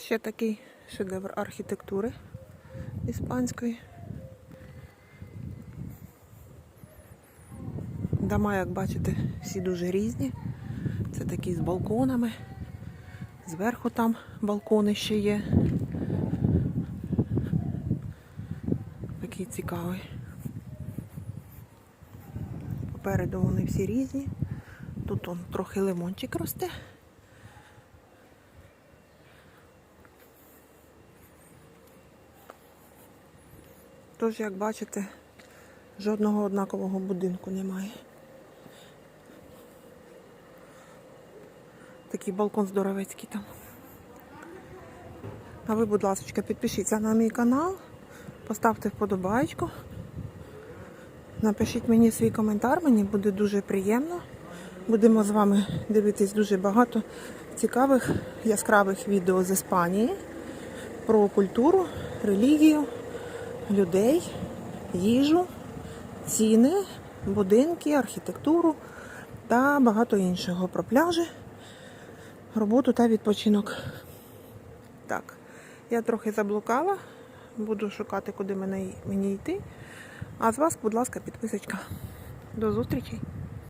Ще такий шедевр архітектури іспанської. Дома, як бачите, всі дуже різні. Це такі з балконами. Зверху там балкони ще є. Такий цікавий. Попереду вони всі різні. Тут он трохи лимончик росте. Тож, як бачите, жодного однакового будинку немає. Такий балкон здоровецький там. А ви, будь ласка, підпишіться на мій канал, поставте вподобайку. Напишіть мені свій коментар, мені буде дуже приємно. Будемо з вами дивитись дуже багато цікавих яскравих відео з Іспанії про культуру, релігію, людей, їжу, ціни, будинки, архітектуру та багато іншого про пляжі, роботу та відпочинок. Так, я трохи заблукала, буду шукати, куди мені йти. А з вас, будь ласка, підписочка. До зустрічі!